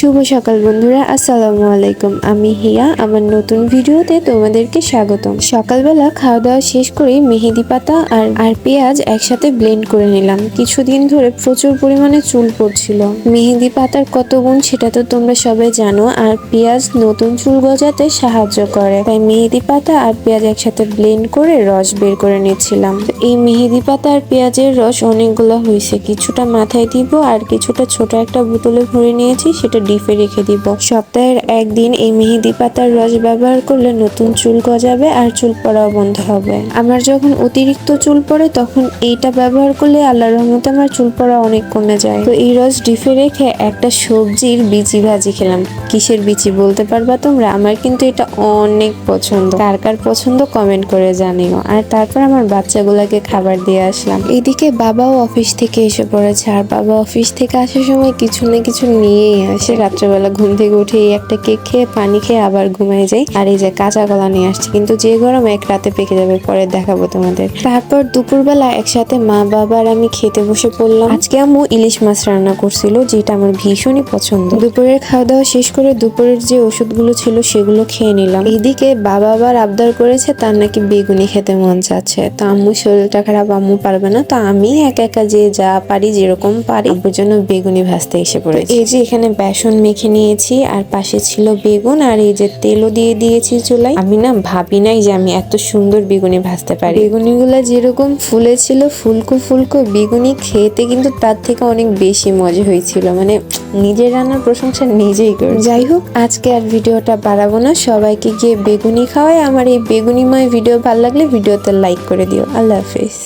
শুভ সকাল বন্ধুরা, আসসালামু আলাইকুম। আমি হিয়া, আমার নতুন ভিডিওতে তোমাদেরকে স্বাগতম। সকালবেলা খাওয়া দাওয়া শেষ করে মেহেদি পাতা আর আর পেঁয়াজ একসাথে ব্লেন্ড করে নিলাম। কিছুদিন ধরে প্রচুর পরিমাণে চুল পড়ছিল। মেহেদি পাতার কত গুণ সেটা তো তোমরা সবাই জানো, আর পেঁয়াজ নতুন চুল গজাতে সাহায্য করে। তাই মেহেদি পাতা আর পেঁয়াজ একসাথে ব্লেন্ড করে রস বের করে নিচ্ছিলাম। এই মেহেদি পাতা আর পেঁয়াজের রস অনেকগুলো হয়েছে। কিছুটা মাথায় দিব আর কিছুটা ছোট একটা বোতলে ভরে নিয়েছি, সেটা ডিপে রেখে দিব। সপ্তাহের একদিন এই মেহেদি পাতার রস ব্যবহার করলে নতুন চুল গজাবে আর চুল পড়াও বন্ধ হবে। আমার যখন অতিরিক্ত চুল পড়ে তখন এইটা ব্যবহার করলে আল্লাহর রহমতে আমার চুল পড়া অনেক কমে যায়। তো এই রস ডিপে রেখে একটা সবজির বিচি ভাজি খেলাম। কিসের বিচি বলতে পারবা তোমরা? আমার কিন্তু এটা অনেক পছন্দ। কার কার পছন্দ কমেন্ট করে জানিও। আর তারপর আমার বাচ্চাগুলোকে খাবার দিয়ে আসলাম। এইদিকে বাবাও অফিস থেকে এসে পড়েছে। আর বাবা অফিস থেকে আসার সময় কিছু না কিছু নিয়েই আসে। রাত্রেবেলা ঘুম থেকে উঠে এই একটা কেক খেয়ে, পানি খেয়ে আবার ঘুমাই যাই। আর এই যে কাঁচা কলা নিয়ে আসছে। কিন্তু যে গরম এক রাতে পেকে যাবে, পরে দেখাবো তোমাদের। তারপর দুপুরবেলা একসাথে মা বাবার আমি খেতে বসে পড়লাম। আজকে আম্মু ইলিশ মাছ রান্না করছিল, যেটা আমার ভীষণই পছন্দ। দুপুরের খাওয়া দাওয়া শেষ করে দুপুরের যে ওষুধগুলো ছিল, সেগুলো খেয়ে নিলাম। এইদিকে বাবা আবার আবদার করেছে, তার নাকি বেগুনি খেতে মন চাচ্ছে। তো আম্মু শরীরটা খারাপ, আম্মু পারবে না। তো আমি একা একা যে যা পারি, যেরকম পারি, আব্বুর জন্য বেগুনি ভাজতে এসে পড়েছি। এই যে এখানে বেসন মেখে নিয়েছি, আর পাশে ছিল বেগুন, আর এই যে তেলও দিয়ে দিয়েছি চুলাই আমি না ভাবি নাই যে আমি এত সুন্দর বেগুনি ভাজতে পারি। বেগুনিগুলো যেরকম ফুলেছিল, ফুলকো ফুলকো বেগুনি খেতে কিন্তু তার থেকে অনেক বেশি মজা হয়েছিল। মানে নিজের রান্নার প্রশংসা নিজেই করি যাই হোক, আজকে আর ভিডিওটা বাড়াবো না। সবাইকে গিয়ে বেগুনি খাওয়াই। আমার এই বেগুনিময় ভিডিও ভালো লাগলে ভিডিওতে লাইক করে দিও। আল্লাহ হাফিজ।